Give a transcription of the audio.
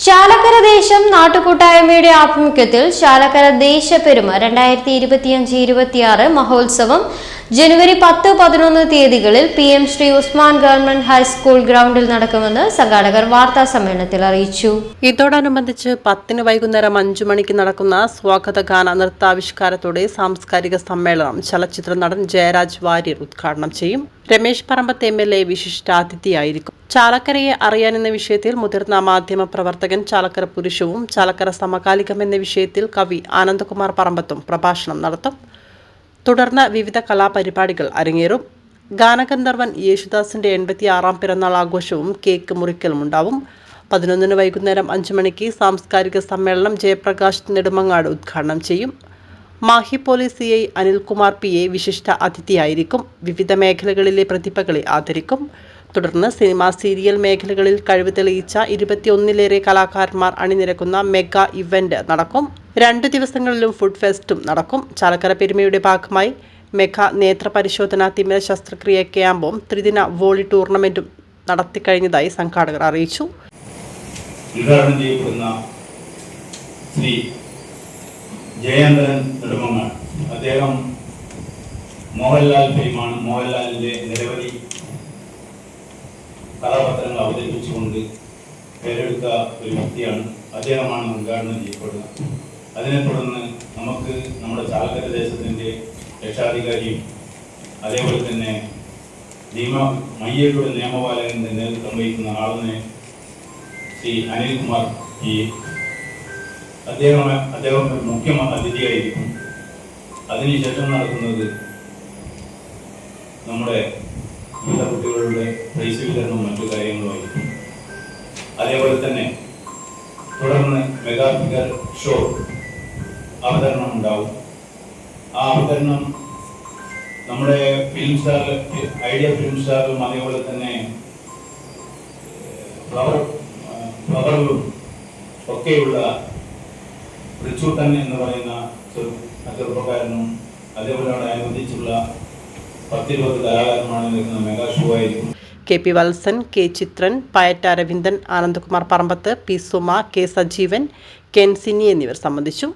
ചാലക്കര ദേശം നാട്ടുകൂട്ടായ്മയുടെ ആഭിമുഖ്യത്തിൽ ശാലക്കര ദേശപ്പെരുമ രണ്ടായിരത്തി ഇരുപത്തിയഞ്ച് ഇരുപത്തിയാറ് മഹോത്സവം ജനുവരി പത്ത് പതിനൊന്ന് തീയതികളിൽ P M Shri Usman government high school ഗ്രൗണ്ടിൽ നടക്കുമെന്ന് സംഘാടകർ വാർത്താ സമ്മേളനത്തിൽ അറിയിച്ചു. ഇതോടനുബന്ധിച്ച് പത്തിന് വൈകുന്നേരം അഞ്ചു മണിക്ക് നടക്കുന്ന സ്വാഗതഗാന നൃത്താവിഷ്കാരത്തോടെ സാംസ്കാരിക സമ്മേളനം ചലച്ചിത്ര നടൻ ജയരാജ് വാര്യർ ഉദ്ഘാടനം ചെയ്യും. Ramesh Parambath M L A വിശിഷ്ടാതിഥിയായിരിക്കും. ചാലക്കരയെ അറിയാൻ എന്ന വിഷയത്തിൽ മുതിർന്ന മാധ്യമ പ്രവർത്തകൻ ചാലക്കര പുരുഷവും ചാലക്കര സമകാലികം എന്ന വിഷയത്തിൽ കവി ആനന്ദകുമാർ പറമ്പത്തും പ്രഭാഷണം നടത്തും. തുടർന്ന് വിവിധ കലാപരിപാടികൾ അരങ്ങേറും. ഗാനഗന്ധർവൻ യേശുദാസിന്റെ എൺപത്തി ആറാം പിറന്നാൾ ആഘോഷവും കേക്ക് മുറിക്കലും ഉണ്ടാവും പതിനൊന്നിന് വൈകുന്നേരം അഞ്ചു മണിക്ക് സാംസ്കാരിക സമ്മേളനം ജയപ്രകാശ് നെടുമങ്ങാട് ഉദ്ഘാടനം ചെയ്യും. Mahe police C I Anilkumar P A വിശിഷ്ട അതിഥിയായിരിക്കും. വിവിധ മേഖലകളിലെ പ്രതിഭകളെ ആദരിക്കും. തുടർന്ന് സിനിമ സീരിയൽ മേഖലകളിൽ കഴിവ് തെളിയിച്ച ഇരുപത്തിയൊന്നിലേറെ കലാകാരന്മാർ അണിനിരക്കുന്ന മെഗാ ഇവന്റ് നടക്കും. രണ്ട് ദിവസങ്ങളിലും ഫുഡ് ഫെസ്റ്റും നടക്കും. ചാലക്കര പെരുമയുടെ ഭാഗമായി മെഗാ നേത്ര പരിശോധന തിമിര ശസ്ത്രക്രിയ ക്യാമ്പും ത്രിദിന വോളി ടൂർണമെന്റും നടത്തിക്കഴിഞ്ഞതായി സംഘാടകർ അറിയിച്ചു. ശ്രീ അദ്ദേഹം മോഹൻലാൽ ഫിലിമാണ്. മോഹൻലാലിന്റെ നിരവധി കഥാപാത്രങ്ങൾ അവതരിപ്പിച്ചുകൊണ്ട് പേരെടുത്ത ഒരു വ്യക്തിയാണ്. അദ്ദേഹമാണ് ഉദ്ഘാടനം ചെയ്യപ്പെടുക അതിനെ തുടർന്ന് നമുക്ക് നമ്മുടെ ചാലക്കര ദേശത്തിന്റെ രക്ഷാധികാരിയും അതേപോലെ തന്നെ നിയമ മയ്യയുടെ നിയമപാലകന്റെ നേതൃത്വം വഹിക്കുന്ന ആളിനെ ശ്രീ അനിൽകുമാർ ഈ അദ്ദേഹം അദ്ദേഹം മുഖ്യ അതിഥിയായിരിക്കും. അതിനുശേഷം നടക്കുന്നത് നമ്മുടെ വിവിധ കുട്ടികളുടെ പൈസ വിതരണവും മറ്റു കാര്യങ്ങളുമായി അതേപോലെ തന്നെ തുടർന്ന് മെഗാ ഫിഗർ ഷോ അവതരണം ഉണ്ടാവും. ആ അവതരണം നമ്മുടെ ഫിലിം സ്റ്റാർ ഐഡിയ ഫിലിം സ്റ്റാറും അതേപോലെ തന്നെ ഫ്ലവർ ഫ്ലവറിലും ഒക്കെയുള്ള റിച്ചൂട്ടൻ എന്ന് പറയുന്ന ചെറു ചെറുപ്പക്കാരനും അതേപോലെ അവിടെ അനുബന്ധിച്ചുള്ള mega show K P Valsan K Chithran പയറ്റ Aravindan Anandakumar Parambath P Suma K Sajeevan കെൻസിനി എന്നിവർ സംബന്ധിച്ചു.